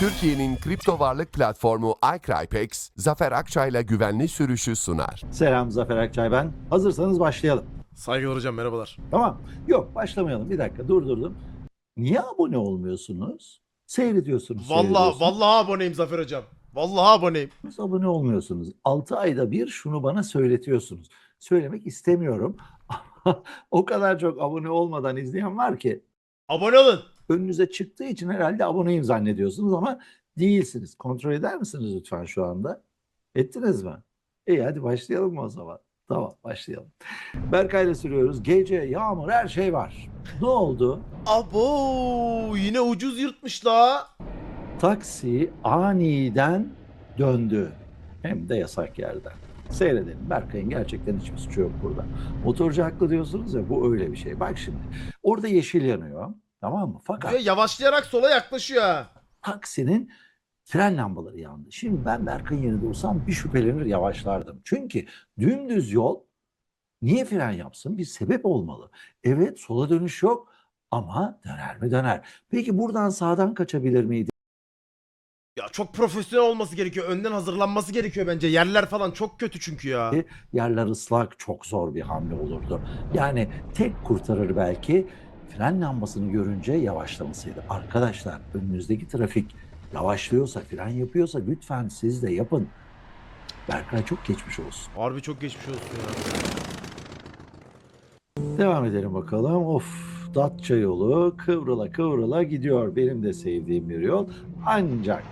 Türkiye'nin kripto varlık platformu iCrypex, Zafer Akçay'la güvenli sürüşü sunar. Selam Zafer Akçay ben. Hazırsanız başlayalım. Saygılar hocam merhabalar. Tamam. Yok başlamayalım. Bir dakika durdurdum. Niye abone olmuyorsunuz? Seyrediyorsunuz. Vallahi seyrediyorsunuz. vallahi aboneyim Zafer hocam. Vallahi aboneyim. Siz abone olmuyorsunuz. 6 ayda bir şunu bana söyletiyorsunuz. Söylemek istemiyorum. o kadar çok abone olmadan izleyen var ki Abone olun. Önünüze çıktığı için herhalde aboneyim zannediyorsunuz ama değilsiniz. Kontrol eder misiniz lütfen şu anda? Ettiniz mi? İyi hadi başlayalım mı o zaman? Tamam başlayalım. Berkay'la sürüyoruz. Gece, yağmur her şey var. Ne oldu? Abo yine ucuz yırtmış la. Taksi aniden döndü. Hem de yasak yerden. Seyredelim. Berkay'ın gerçekten hiçbir suçu yok burada. Motorcu haklı diyorsunuz ya bu öyle bir şey. Bak şimdi. Orada yeşil yanıyor. Tamam mı? Fakat Ve yavaşlayarak sola yaklaşıyor ha. taksinin fren lambaları yandı. Şimdi ben Berkay'ın yerinde olsam bir şüphelenir yavaşlardım. Çünkü dümdüz yol niye fren yapsın? Bir sebep olmalı. Evet sola dönüş yok ama döner mi döner. Peki buradan sağdan kaçabilir miydi? Ya çok profesyonel olması gerekiyor. Önden hazırlanması gerekiyor bence. Yerler falan çok kötü çünkü ya. Yerler ıslak çok zor bir hamle olurdu. Yani tek kurtarır belki fren lambasını görünce yavaşlamasıydı. Arkadaşlar önünüzdeki trafik yavaşlıyorsa, fren yapıyorsa lütfen siz de yapın. Berkay çok geçmiş olsun. Harbi çok geçmiş olsun ya. Devam edelim bakalım. Of Datça yolu kıvrıla kıvrıla gidiyor. Benim de sevdiğim bir yol. Ancak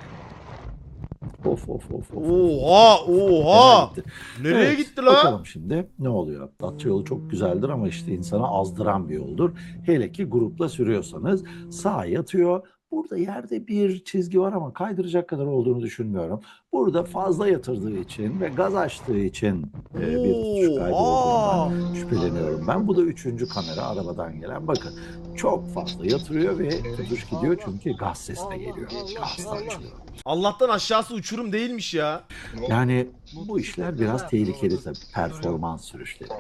Of of of of. Oha oha. Gitti. Nereye Evet, gitti la? Bakalım şimdi ne oluyor? Datça yolu çok güzeldir ama işte insana azdıran bir yoldur. Hele ki grupla sürüyorsanız sağa yatıyor. Burada yerde bir çizgi var ama kaydıracak kadar olduğunu düşünmüyorum. Burada fazla yatırdığı için ve gaz açtığı için e, bir tutuş kaydı Oha. olduğundan şüpheleniyorum ben. Bu da üçüncü kamera arabadan gelen. Bakın çok fazla yatırıyor ve tutuş gidiyor çünkü gaz sesine geliyor. Gaz da açılıyor. Allah'tan aşağısı uçurum değilmiş ya. Yani bu işler biraz tehlikeli tabii. Performans sürüşleri.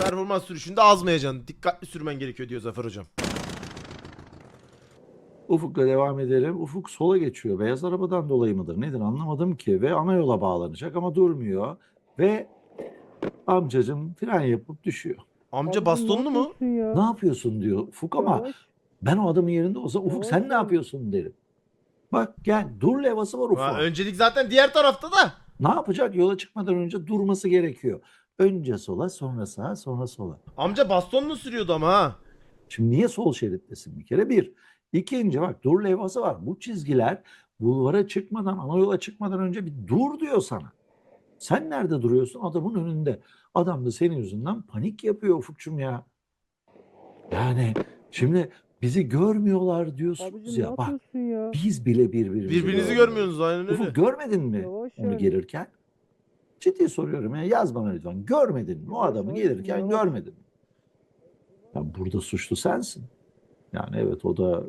Performans sürüşünde azmayacaksın. Dikkatli sürmen gerekiyor diyor Zafer hocam. Ufuk'la devam edelim. Ufuk sola geçiyor. Beyaz arabadan dolayı mıdır nedir anlamadım ki. Ve ana yola bağlanacak ama durmuyor. Ve amcacım fren yapıp düşüyor. Amca Abi bastonlu mu? yapıyorsun ya? Ne yapıyorsun diyor Ufuk ama Yavaş. ben o adamın yerinde olsa Ufuk sen ne yapıyorsun derim. Bak gel dur levhası var Ha, Ufuk. öncelik zaten diğer tarafta da. Ne yapacak? Yola çıkmadan önce durması gerekiyor. Önce sola sonra sağa sonra sola. Amca bastonlu sürüyordu ama ha. Şimdi niye sol şerittesin bir kere? Bir. İkinci bak dur levhası var. Bu çizgiler bulvara çıkmadan, ana yola çıkmadan önce bir dur diyor sana. Sen nerede duruyorsun? Adamın önünde. Adam da senin yüzünden panik yapıyor Ufukçum ya. Yani şimdi bizi görmüyorlar diyorsunuz Abicim ya. Bak ya? biz bile birbirimizi Birbirinizi görmüyoruz. görmüyorsunuz aynen öyle. Ufuk görmedin mi Yavaş onu yani. gelirken? Ciddi soruyorum ya yaz bana lütfen. Görmedin mi? O adamı gelirken görmedin mi? Ya burada suçlu sensin. Yani evet o da e,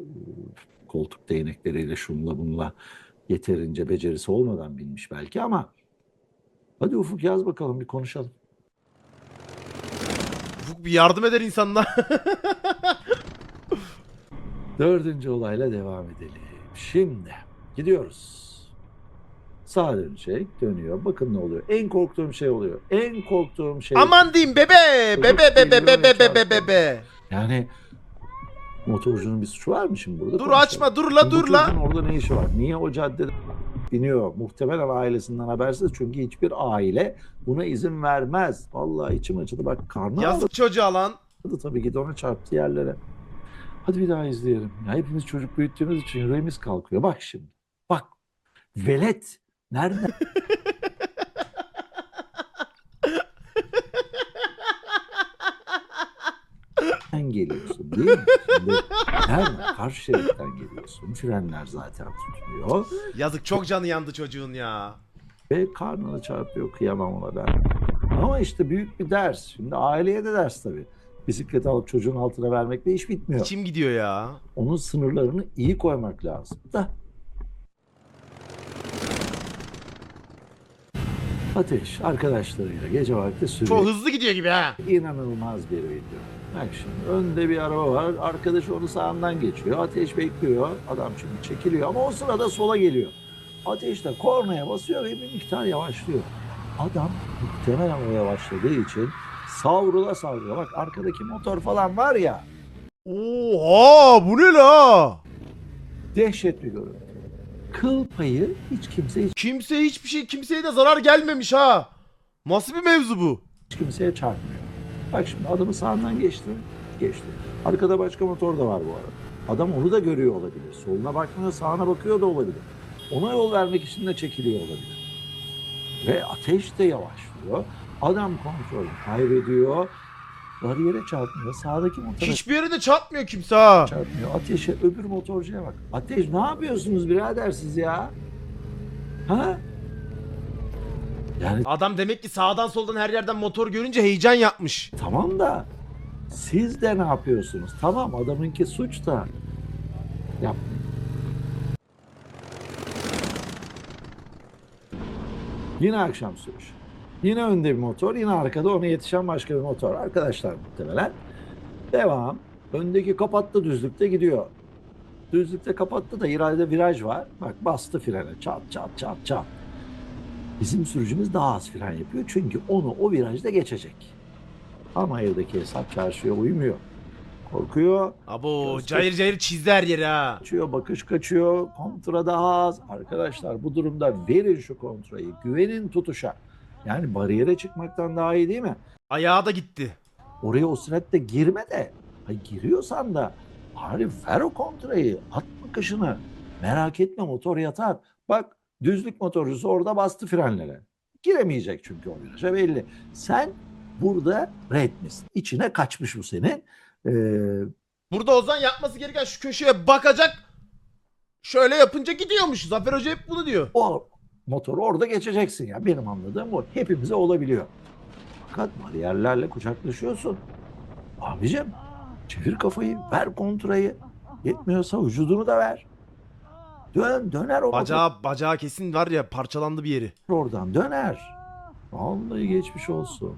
koltuk değnekleriyle şunla bunla yeterince becerisi olmadan binmiş belki ama hadi Ufuk yaz bakalım bir konuşalım. Ufuk bir yardım eder insanlar. Dördüncü olayla devam edelim. Şimdi gidiyoruz. Sağa dönecek, dönüyor. Bakın ne oluyor. En korktuğum şey oluyor. En korktuğum şey. Aman diyeyim bebe. Bebe bebe bebe bebe bebe. Yani motorcunun bir suçu var mı şimdi burada? Dur Konuşalım. açma dur la dur la. Orada ne işi var? Niye o caddede biniyor? Muhtemelen ailesinden habersiz çünkü hiçbir aile buna izin vermez. Vallahi içim acıdı bak karnı Yazık çocuğa lan. tabii ki de ona çarptı yerlere. Hadi bir daha izleyelim. Ya hepimiz çocuk büyüttüğümüz için yüreğimiz kalkıyor. Bak şimdi. Bak. Velet. Nerede? Nereden geliyorsun değil mi? Şimdi nereden? Karşı şeritten geliyorsun. Frenler zaten tutmuyor. Yazık çok canı yandı çocuğun ya. Ve karnını çarpıyor. Kıyamam ona ben. Ama işte büyük bir ders. Şimdi aileye de ders tabii. Bisikleti alıp çocuğun altına vermekle iş bitmiyor. İçim gidiyor ya. Onun sınırlarını iyi koymak lazım. Da. Ateş arkadaşlarıyla gece vakti sürüyor. Çok hızlı gidiyor gibi ha. İnanılmaz bir video. Bak şimdi önde bir araba var. Arkadaş onu sağından geçiyor. Ateş bekliyor. Adam şimdi çekiliyor ama o sırada sola geliyor. Ateş de kornaya basıyor ve bir miktar yavaşlıyor. Adam muhtemelen o yavaşladığı için savrula savrula. Bak arkadaki motor falan var ya. Oha bu ne la? Dehşet bir görüntü. Kıl payı hiç kimse hiç Kimse hiçbir şey kimseye de zarar gelmemiş ha. Nasıl bir mevzu bu? kimseye çarpmıyor. Bak şimdi adamı sağından geçti. Geçti. Arkada başka motor da var bu arada. Adam onu da görüyor olabilir. Soluna bakmıyor, sağına bakıyor da olabilir. Ona yol vermek için de çekiliyor olabilir. Ve ateş de yavaşlıyor. Adam kontrolü kaybediyor. Bariyere çarpmıyor. Sağdaki motora Hiçbir yere de çarpmıyor kimse ha. çarpmıyor. Ateşe öbür motorcuya bak. Ateş ne yapıyorsunuz birader siz ya? Ha? Yani Adam demek ki sağdan soldan her yerden motor görünce heyecan yapmış. Tamam da siz de ne yapıyorsunuz? Tamam adamınki suç da yapmayın. Yine akşam sürüş. Yine önde bir motor, yine arkada ona yetişen başka bir motor. Arkadaşlar muhtemelen. Devam. Öndeki kapattı düzlükte gidiyor. Düzlükte kapattı da ileride viraj var. Bak bastı frene. Çat çat çat çat. Bizim sürücümüz daha az fren yapıyor. Çünkü onu o virajda geçecek. Ama evdeki hesap çarşıya uymuyor. Korkuyor, Abo Göster- cayır cayır çizdi her yeri ha. kaçıyor, bakış kaçıyor, kontra daha az. Arkadaşlar bu durumda verin şu kontrayı, güvenin tutuşa. Yani bariyere çıkmaktan daha iyi değil mi? Ayağı da gitti. Oraya o süratle girme de. Ay giriyorsan da bari ver o kontrayı, at bakışını. Merak etme motor yatar. Bak düzlük motorcusu orada bastı frenlere. Giremeyecek çünkü o viraja belli. Sen burada red misin? İçine kaçmış bu senin. Ee, Burada Ozan yapması gereken şu köşeye bakacak. Şöyle yapınca gidiyormuş. Zafer Hoca hep bunu diyor. o motoru orada geçeceksin ya. Benim anladığım o. Hepimize olabiliyor. Fakat bariyerlerle kucaklaşıyorsun. Abicim çevir kafayı, ver kontrayı. Yetmiyorsa vücudunu da ver. Dön, döner o Bacağı, bacağı kesin var ya parçalandı bir yeri. oradan döner. Vallahi geçmiş olsun.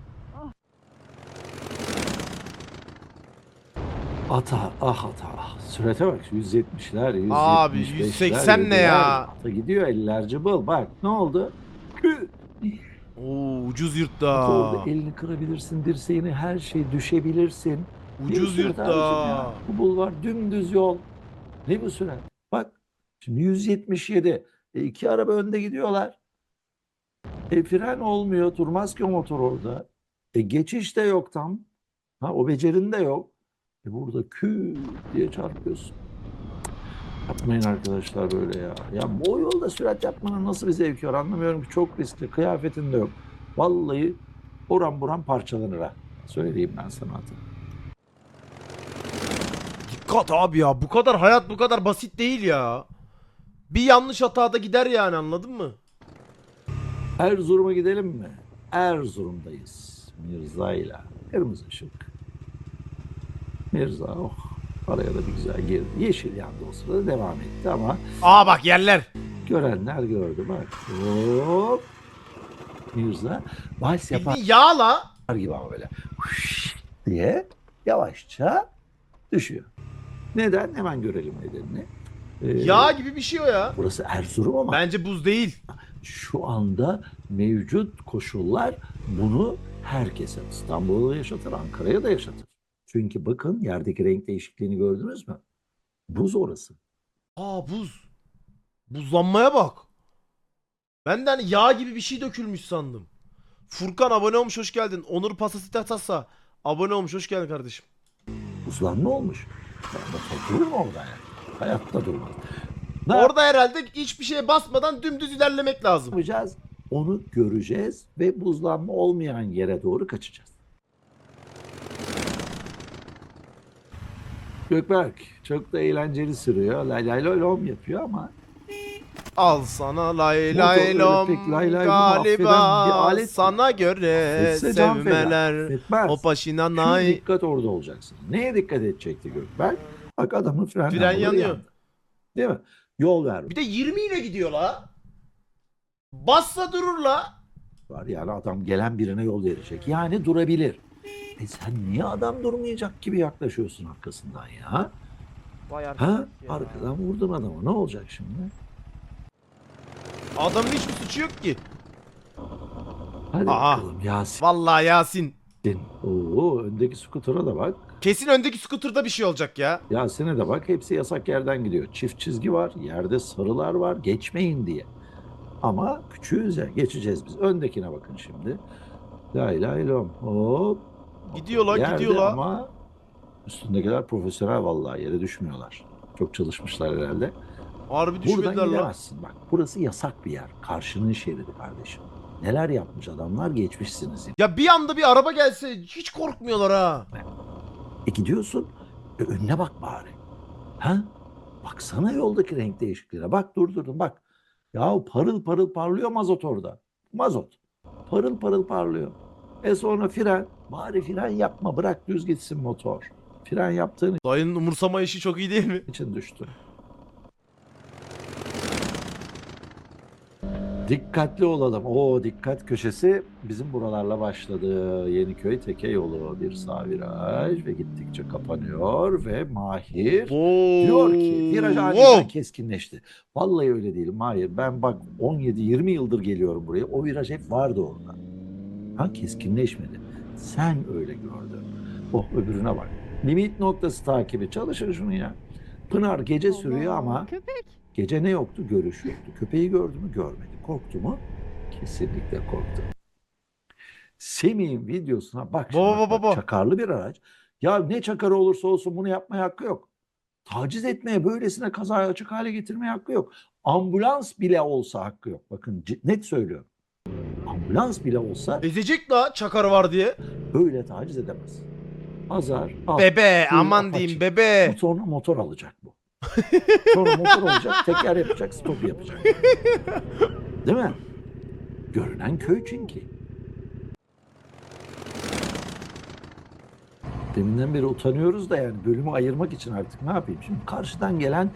Ata, ah ata, ah. Sürete bak 170'ler, 175'ler. Abi, 180 ne ya? Ata gidiyor eller cıbıl. Bak ne oldu? Kü. Oo ucuz yurtta. orada elini kırabilirsin, dirseğini her şey düşebilirsin. Ne bu Ucuz sürat abicim yurtta. ya? Bu bulvar dümdüz yol. Ne bu sürat? Bak şimdi 177. E, iki araba önde gidiyorlar. E, fren olmuyor. Durmaz ki o motor orada. E, geçiş de yok tam. Ha, o becerin de yok. E, burada kü diye çarpıyorsun. Yapmayın arkadaşlar böyle ya. Ya bu yolda sürat yapmanın nasıl bir zevki var anlamıyorum ki. Çok riskli. Kıyafetin de yok. Vallahi oran buran parçalanır ha. Söyleyeyim ben sana artık. Dikkat abi ya. Bu kadar hayat bu kadar basit değil ya. Bir yanlış hatada gider yani anladın mı? Erzurum'a gidelim mi? Erzurum'dayız. Mirza'yla. Kırmızı ışık. Mirza oh araya da bir güzel girdi. Yeşil yandı o sırada devam etti ama Aa bak yerler. görenler gördü bak. Hop. Mirza vals yapar Bildiğin yağla. gibi ama böyle huş diye yavaşça düşüyor. Neden? Hemen görelim nedenini. Ee, Yağ gibi bir şey o ya. Burası Erzurum ama Bence buz değil. şu anda mevcut koşullar bunu herkese İstanbul'da yaşatır, Ankara'ya da yaşatır. Çünkü bakın yerdeki renk değişikliğini gördünüz mü? Buz orası. Aa buz. Buzlanmaya bak. Ben de hani yağ gibi bir şey dökülmüş sandım. Furkan abone olmuş hoş geldin. Onur Pasasitatasa abone olmuş hoş geldin kardeşim. Buzlanma olmuş. Ya durur mu orada yani? Hayatta durmaz. Ne Orada herhalde hiçbir şeye basmadan dümdüz ilerlemek lazım. yapacağız? Onu göreceğiz ve buzlanma olmayan yere doğru kaçacağız. Gökberk çok da eğlenceli sürüyor. Lay lay lay lom yapıyor ama Al sana lay lay lom lay lay bunu affeden bir galiba alet sana göre Etse can feda. sevmeler Etmez. o başına Şimdi nay dikkat orada olacaksın. Neye dikkat edecekti Gökberk? Bak adamın fren, Fren yanıyor. yandı. Değil mi? Yol ver. bir de 20 ile gidiyor la bassa durur la var. Yani adam gelen birine yol verecek. Yani durabilir. E sen niye adam durmayacak gibi yaklaşıyorsun arkasından ya? Vay Ha? arkadaş ya. Arkadan vurdun adamı. Ne olacak şimdi? Adamın hiçbir suçu yok ki. Hadi Aha. bakalım Yasin. Vallahi Yasin. Oo, öndeki skutura da bak. Kesin öndeki scooter'da bir şey olacak ya. Yasin'e de bak. Hepsi yasak yerden gidiyor. Çift çizgi var. Yerde sarılar var. Geçmeyin diye. Ama küçüğüz ya. Geçeceğiz biz. Öndekine bakın şimdi. La ilahe illallah. Hop. Gidiyor la, Yerde gidiyor la. Ama üstündekiler profesyonel vallahi yere düşmüyorlar. Çok çalışmışlar herhalde. Harbi Buradan düşmediler la. gidemezsin bak. Burası yasak bir yer. Karşının şeridi kardeşim. Neler yapmış adamlar geçmişsiniz. Ya bir anda bir araba gelse hiç korkmuyorlar ha. E gidiyorsun. E önüne bak bari. Ha? Baksana yoldaki renk değişikliğine. Bak durdurdum bak. Ya parıl parıl parlıyor mazot orada. Mazot. Parıl parıl parlıyor. E sonra fren. Bari fren yapma. Bırak düz gitsin motor. Fren yaptığın Dayının umursama işi çok iyi değil mi? için düştü. Dikkatli olalım. O dikkat köşesi bizim buralarla başladı. Yeniköy Teke yolu bir sağ viraj ve gittikçe kapanıyor ve Mahir diyor ki viraj aniden keskinleşti. Vallahi öyle değil Mahir. Ben bak 17-20 yıldır geliyorum buraya. O viraj hep vardı orada. Ha keskinleşmedi. Sen öyle gördün. Oh öbürüne bak. Limit noktası takibi. Çalışın şunu ya. Pınar gece sürüyor ama Köpek. Gece ne yoktu? Görüş yoktu. Köpeği gördü mü? Görmedi. Korktu mu? Kesinlikle korktu. Semih'in videosuna bak. bak, baba, bak. baba. Çakarlı bir araç. Ya ne çakarı olursa olsun bunu yapmaya hakkı yok. Taciz etmeye, böylesine kazaya açık hale getirmeye hakkı yok. Ambulans bile olsa hakkı yok. Bakın net söylüyorum. Ambulans bile olsa Ezecek la çakarı var diye. böyle taciz edemez. Azar, al. Bebe Suyunu aman diyeyim bebe. Sonra motor alacak bu. Sonra motor olacak, teker yapacak, stop yapacak. Değil mi? Görünen köy çünkü. Deminden beri utanıyoruz da yani bölümü ayırmak için artık ne yapayım? Şimdi karşıdan gelen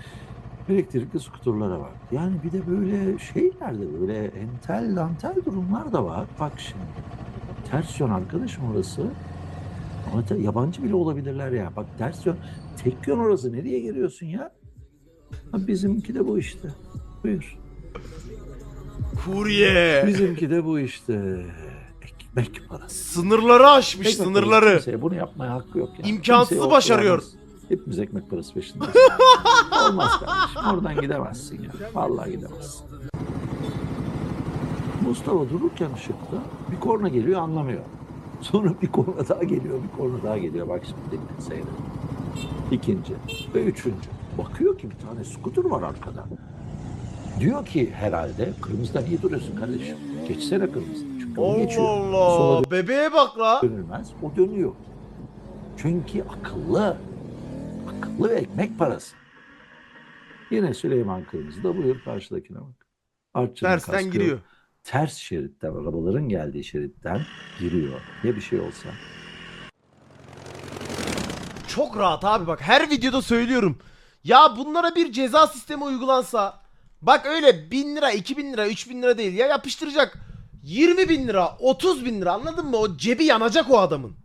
elektrikli skuterlara bak. Yani bir de böyle şeyler de böyle entel dantel durumlar da var. Bak şimdi. Ters yön arkadaşım orası. Te- yabancı bile olabilirler ya. Bak ters yön. Tek yön orası. Nereye giriyorsun ya? Ha, bizimki de bu işte. Buyur. Kurye. Bizimki de bu işte. Ekmek parası. Sınırları aşmış Ekmek parası. sınırları. Kimseye bunu yapmaya hakkı yok ya. İmkansızı başarıyor. Hepimiz ekmek parası peşindeyiz. Olmaz kardeşim. Oradan gidemezsin ya. Vallahi gidemezsin. Mustafa dururken ışıkta bir korna geliyor anlamıyor. Sonra bir korna daha geliyor, bir korna daha geliyor. Bak şimdi seyredin. İkinci ve üçüncü. Bakıyor ki bir tane skuter var arkada. Diyor ki herhalde kırmızıdan iyi duruyorsun kardeşim. Geçsene kırmızı. Çünkü o Allah geçiyor. Allah. Sola Bebeğe bak la. dönülmez. O dönüyor. Çünkü akıllı. Akıllı ve ekmek parası. Yine Süleyman Kırmızı da buyur karşıdakine bak. Artçının Tersten kaskı giriyor. Ters şeritten, arabaların geldiği şeritten giriyor. Ya bir şey olsa. Çok rahat abi bak her videoda söylüyorum. Ya bunlara bir ceza sistemi uygulansa bak öyle 1000 lira 2000 lira 3000 lira değil ya yapıştıracak 20 bin lira 30 bin lira anladın mı o cebi yanacak o adamın.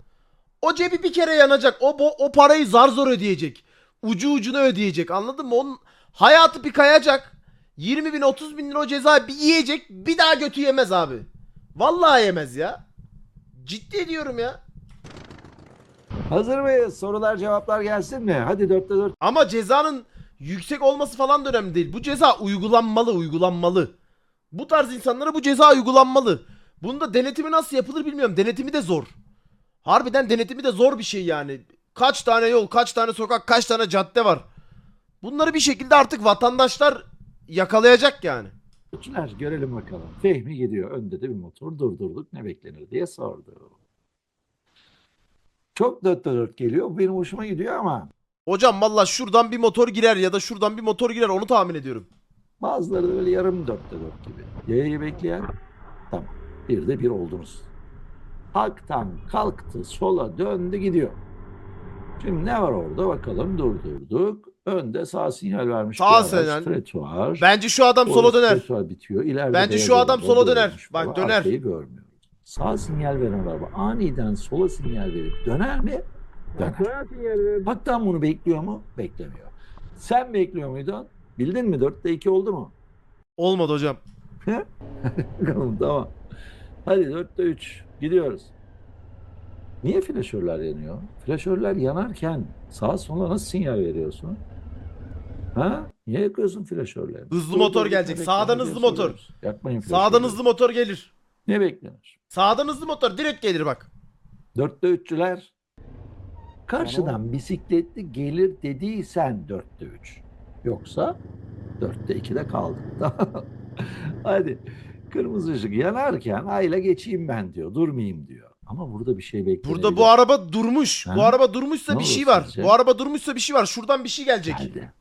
O cebi bir kere yanacak o, o parayı zar zor ödeyecek. Ucu ucuna ödeyecek anladın mı onun hayatı bir kayacak 20 bin 30 bin lira o cezayı bir yiyecek bir daha götü yemez abi. Vallahi yemez ya. Ciddi diyorum ya. Hazır mıyız? Sorular cevaplar gelsin mi? Hadi dörtte dört Ama cezanın yüksek olması falan da önemli değil. Bu ceza uygulanmalı, uygulanmalı. Bu tarz insanlara bu ceza uygulanmalı. Bunun da denetimi nasıl yapılır bilmiyorum. Denetimi de zor. Harbiden denetimi de zor bir şey yani. Kaç tane yol, kaç tane sokak, kaç tane cadde var. Bunları bir şekilde artık vatandaşlar yakalayacak yani. dörtçüler görelim bakalım. Fehmi gidiyor. Önde de bir motor durdurduk. Ne beklenir diye sordu. Çok dörtte dört geliyor. Bu Benim hoşuma gidiyor ama Hocam valla şuradan bir motor girer ya da şuradan bir motor girer onu tahmin ediyorum. Bazıları da böyle yarım dörtte dört gibi. Yayayı bekleyen tamam. Bir de bir oldunuz. Hak'tan kalktı sola döndü gidiyor. Şimdi ne var orada bakalım durdurduk. Önde sağ sinyal vermiş. Sağ sinyal. Tretuar. Bence şu adam sola döner. Tretuar bitiyor. İleride Bence şu adam sola döner. Bak, döner. Arkayı görmüyoruz. Sağ sinyal veren araba aniden sola sinyal verip döner mi? Döner. Hatta bunu bekliyor mu? Beklemiyor. Sen bekliyor muydun? Bildin mi? 4'te 2 oldu mu? Olmadı hocam. Bakalım tamam. Hadi 4'te 3 gidiyoruz. Niye flaşörler yanıyor? Flaşörler yanarken sağa sola nasıl sinyal veriyorsun? Ha? Niye yakıyorsun flaşörleri? Hızlı Dur, motor dur, gelecek. bekle, Sağdan hızlı motor. soruyoruz. Yakmayın Sağdan flaşörleri. hızlı motor gelir. Ne beklenir? Sağdan hızlı motor direkt gelir bak. Dörtte üççüler. Karşıdan bisikletli gelir dediysen dörtte üç. Yoksa dörtte ikide. Tamam. Hadi. Kırmızı ışık yanarken ayla geçeyim ben diyor. Durmayayım diyor. Ama burada bir şey beklenebilir. Burada bu araba durmuş. Ha? Bu araba durmuşsa Ne bir şey olur var. sizce? Bu araba durmuşsa bir şey var. Şuradan bir şey gelecek. Geldi.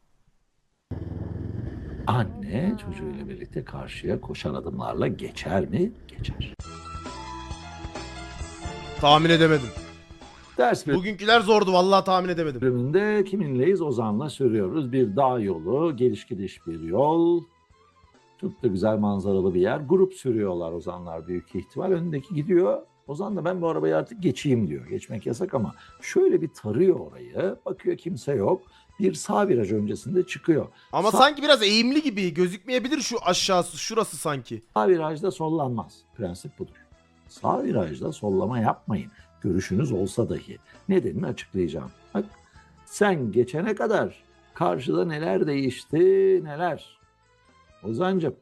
Anne çocuğuyla birlikte karşıya koşan adımlarla geçer mi? Geçer. Tahmin edemedim. Ders Bugünküler zordu vallahi tahmin edemedim. bölümünde kiminleyiz? Ozan'la sürüyoruz. Bir dağ yolu, geliş gidiş bir yol. Çok da güzel manzaralı bir yer. Grup sürüyorlar Ozanlar büyük ihtimal. Önündeki gidiyor. Ozan da ben bu arabayı artık geçeyim diyor. Geçmek yasak ama şöyle bir tarıyor orayı. Bakıyor kimse yok. Bir sağ viraj öncesinde çıkıyor. Ama Sa- sanki biraz eğimli gibi gözükmeyebilir şu aşağısı şurası sanki. Sağ virajda sollanmaz. Prensip budur. Sağ virajda sollama yapmayın. Görüşünüz olsa dahi. Nedenini açıklayacağım. Bak sen geçene kadar karşıda neler değişti neler. Ozancım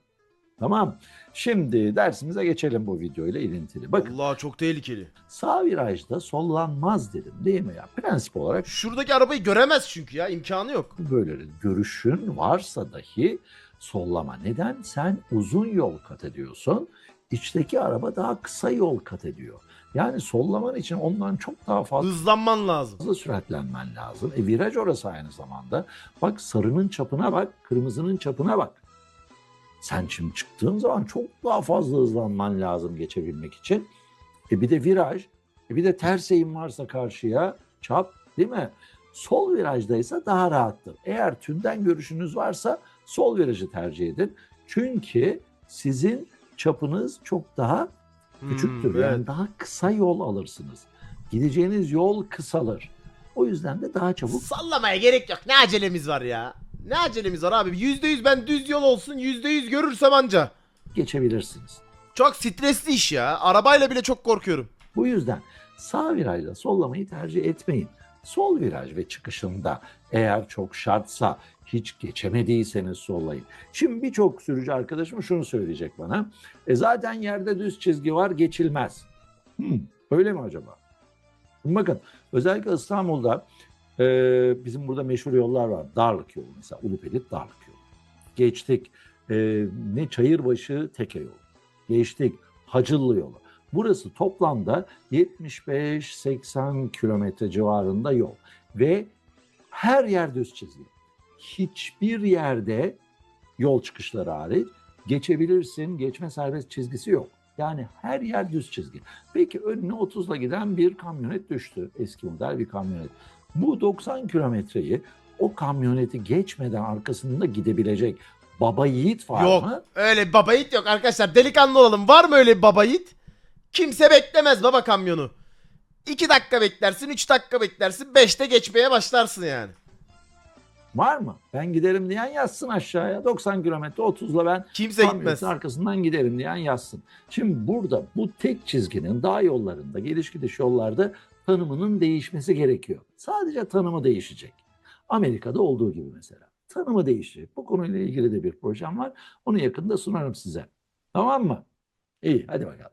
tamam. Şimdi dersimize geçelim bu videoyla ilintili. Bakın Allah çok tehlikeli. sağ virajda sollanmaz dedim değil mi ya? Prensip olarak Şuradaki arabayı göremez çünkü ya imkanı yok. böyle görüşün varsa dahi sollama. Neden? Sen uzun yol kat ediyorsun. İçteki araba daha kısa yol kat ediyor. Yani sollaman için ondan çok daha fazla Hızlanman lazım. süratlenmen lazım. E viraj orası aynı zamanda. Bak sarının çapına bak, kırmızının çapına bak. Sen şimdi çıktığın zaman çok daha fazla hızlanman lazım geçebilmek için. E bir de viraj, e bir de ters eğim varsa karşıya çap değil mi? Sol virajdaysa daha rahattır. Eğer tümden görüşünüz varsa sol virajı tercih edin. Çünkü sizin çapınız çok daha küçüktür. Hmm, Yani evet. daha kısa yol alırsınız. Gideceğiniz yol kısalır. O yüzden de daha çabuk Sallamaya gerek yok. Ne acelemiz var ya. Ne acelemiz var abi. %100 ben düz yol olsun %100 görürsem anca. geçebilirsiniz. Çok stresli iş ya. Arabayla bile çok korkuyorum. Bu yüzden sağ virajla sollamayı tercih etmeyin. Sol viraj ve çıkışında eğer çok şartsa hiç geçemediyseniz sollayın. Şimdi birçok sürücü arkadaşım şunu söyleyecek bana. E zaten yerde düz çizgi var geçilmez. Hmm, öyle mi acaba? Bakın özellikle İstanbul'da e, bizim burada meşhur yollar var. Darlık yolu mesela Ulupelit Darlık yolu. Geçtik e, ne Çayırbaşı Teke yolu. Geçtik Hacıllı yolu. Burası toplamda 75-80 kilometre civarında yol ve her yer düz çizgi. Hiçbir yerde yol çıkışları hariç geçebilirsin, geçme serbest çizgisi yok. Yani her yer düz çizgi. Peki önüne 30'la giden bir kamyonet düştü. Eski model bir kamyonet. Bu 90 kilometreyi o kamyoneti geçmeden arkasında gidebilecek baba yiğit var yok. mı? Öyle bir baba yiğit yok arkadaşlar. Delikanlı olalım. Var mı öyle baba yiğit? Kimse beklemez baba kamyonu. 2 dakika beklersin, 3 dakika beklersin, 5'te geçmeye başlarsın yani. Var mı? Ben giderim diyen yazsın aşağıya. 90 kilometre 30'la ben Kimse gitmez. arkasından giderim diyen yazsın. Şimdi burada bu tek çizginin dağ yollarında, geliş gidiş yollarda tanımının değişmesi gerekiyor. Sadece tanımı değişecek. Amerika'da olduğu gibi mesela. Tanımı değişecek. Bu konuyla ilgili de bir projem var. Onu yakında sunarım size. Tamam mı? İyi hadi bakalım.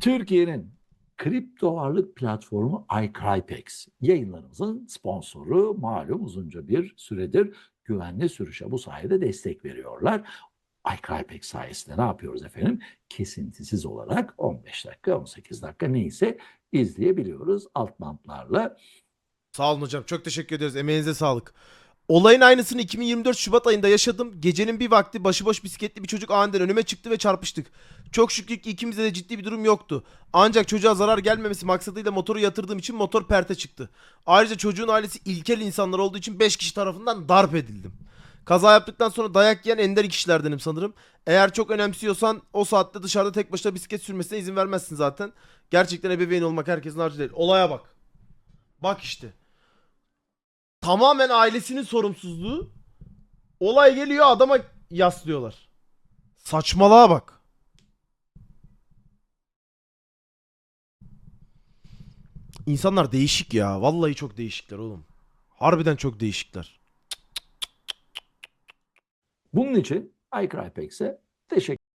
Türkiye'nin kripto varlık platformu iCrypex yayınlarımızın sponsoru malum uzunca bir süredir güvenli sürüşe bu sayede destek veriyorlar. iCrypex sayesinde ne yapıyoruz efendim? Kesintisiz olarak 15 dakika 18 dakika neyse izleyebiliyoruz alt bantlarla. Sağ olun hocam. Çok teşekkür ederiz. Emeğinize sağlık. Olayın aynısını 2024 Şubat ayında yaşadım. Gecenin bir vakti başıboş bisikletli bir çocuk aniden önüme çıktı ve çarpıştık. Çok şükür ki ikimizde de ciddi bir durum yoktu. Ancak çocuğa zarar gelmemesi maksadıyla motoru yatırdığım için motor perte çıktı. Ayrıca çocuğun ailesi ilkel insanlar olduğu için 5 kişi tarafından darp edildim. Kaza yaptıktan sonra dayak yiyen ender kişilerdenim sanırım. Eğer çok önemsiyorsan o saatte dışarıda tek başına bisiklet sürmesine izin vermezsin zaten. Gerçekten ebeveyn olmak herkesin harcı değil. Olaya bak. Bak işte. Tamamen ailesinin sorumsuzluğu. Olay geliyor adama yaslıyorlar. Saçmalığa bak. İnsanlar değişik ya. Vallahi çok değişikler oğlum. Harbiden çok değişikler. Bunun için iCrypex'e teşekkür